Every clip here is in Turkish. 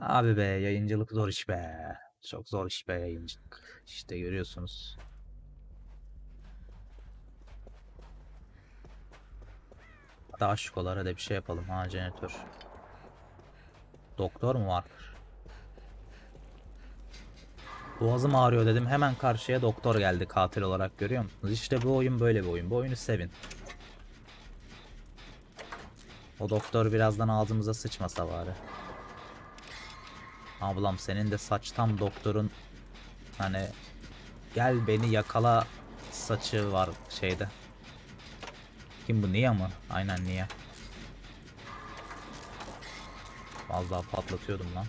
Abi be yayıncılık zor iş be. Çok zor iş be yayıncılık. İşte görüyorsunuz. Daha şıkolara da bir şey yapalım. Ha jeneratör. Doktor mu var? Boğazım ağrıyor dedim. Hemen karşıya doktor geldi katil olarak görüyor musunuz? İşte bu oyun böyle bir oyun. Bu oyunu sevin. O doktor birazdan ağzımıza sıçmasa bari. Ablam senin de saç tam doktorun hani gel beni yakala saçı var şeyde. Kim bu Nia mı? Aynen Nia. Vallahi patlatıyordum lan.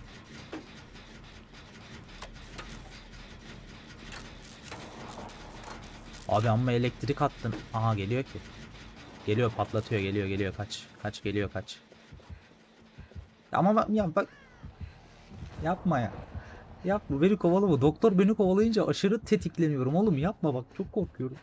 Abi amma elektrik attın. Aha geliyor ki. Geliyor patlatıyor geliyor geliyor kaç. Kaç geliyor kaç. Ama ya bak. Yapma ya. Yapma beni kovalama. Doktor beni kovalayınca aşırı tetikleniyorum oğlum yapma bak çok korkuyorum.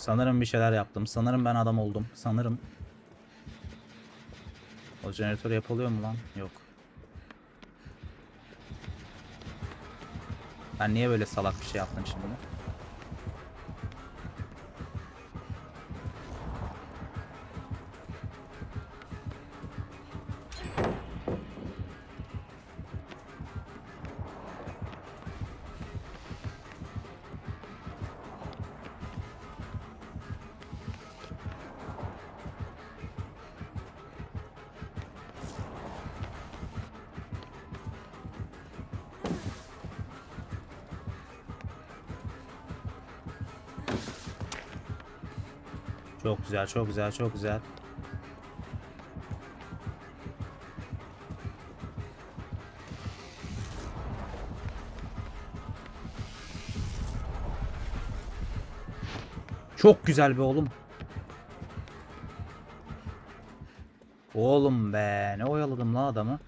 Sanırım bir şeyler yaptım. Sanırım ben adam oldum. Sanırım. O jeneratör yapılıyor mu lan? Yok. Ben niye böyle salak bir şey yaptım şimdi? Çok güzel, çok güzel, çok güzel. Çok güzel be oğlum. Oğlum be ne oyaladım lan adamı.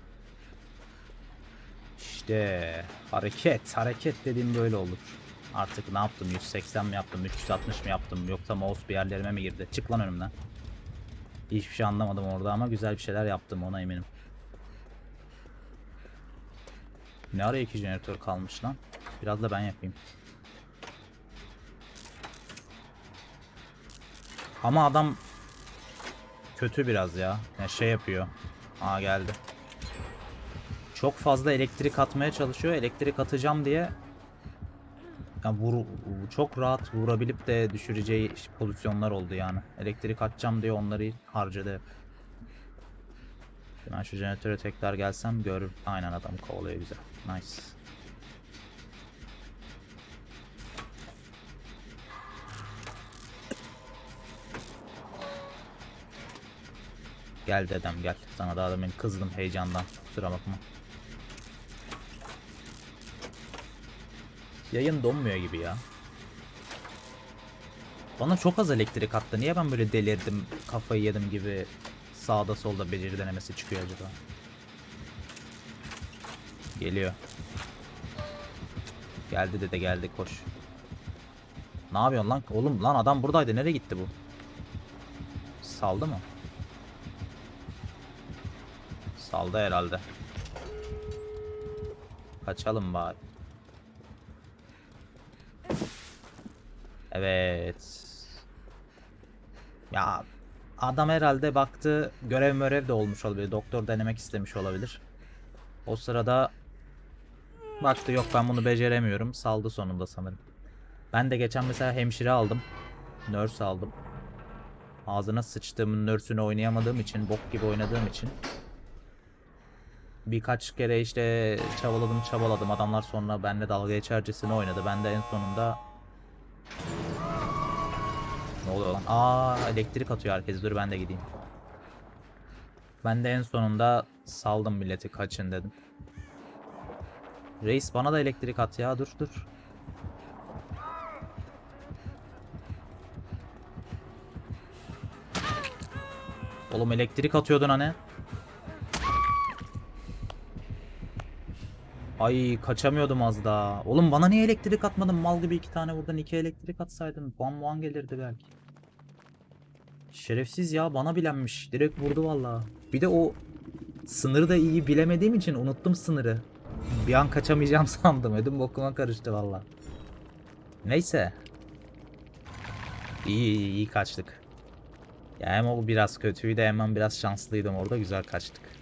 İşte hareket hareket dediğim böyle olur. Artık ne yaptım 180 mi yaptım 360 mı yaptım yoksa mouse bir yerlerime mi girdi? Çık lan önümden. Hiçbir şey anlamadım orada ama güzel bir şeyler yaptım ona eminim. Ne ara iki jeneratör kalmış lan? Biraz da ben yapayım. Ama adam kötü biraz ya. Yani şey yapıyor. Aa geldi. Çok fazla elektrik atmaya çalışıyor. Elektrik atacağım diye yani vur, çok rahat vurabilip de düşüreceği pozisyonlar oldu yani. Elektrik atacağım diye onları harcadı. Ben şu jeneratöre tekrar gelsem görür. Aynen adam kovalıyor güzel. Nice. Gel dedem gel. Sana daha demin kızdım heyecandan. Kusura bakma. Yayın donmuyor gibi ya. Bana çok az elektrik attı. Niye ben böyle delirdim, kafayı yedim gibi sağda solda beceri denemesi çıkıyor acaba? Geliyor. Geldi dede geldi koş. Ne yapıyorsun lan? Oğlum lan adam buradaydı. Nereye gitti bu? Saldı mı? Saldı herhalde. Kaçalım bari. Evet. Ya adam herhalde baktı görev mörev de olmuş olabilir. Doktor denemek istemiş olabilir. O sırada baktı yok ben bunu beceremiyorum. Saldı sonunda sanırım. Ben de geçen mesela hemşire aldım. Nurse aldım. Ağzına sıçtığımın nurse'ünü oynayamadığım için, bok gibi oynadığım için birkaç kere işte çabaladım çabaladım. Adamlar sonra benimle dalga geçercesine oynadı. Ben de en sonunda Ne oluyor lan? Aa elektrik atıyor herkes. Dur ben de gideyim. Ben de en sonunda saldım milleti kaçın dedim. Reis bana da elektrik at ya dur dur. Oğlum elektrik atıyordun hani. Ay kaçamıyordum az daha. Oğlum bana niye elektrik atmadın? Mal gibi iki tane buradan iki elektrik atsaydın. Puan muan gelirdi belki. Şerefsiz ya bana bilenmiş. Direkt vurdu valla. Bir de o sınırı da iyi bilemediğim için unuttum sınırı. Bir an kaçamayacağım sandım. Ödüm bokuma karıştı valla. Neyse. İyi iyi iyi kaçtık. Ya hem o biraz kötüydü hem biraz şanslıydım orada güzel kaçtık.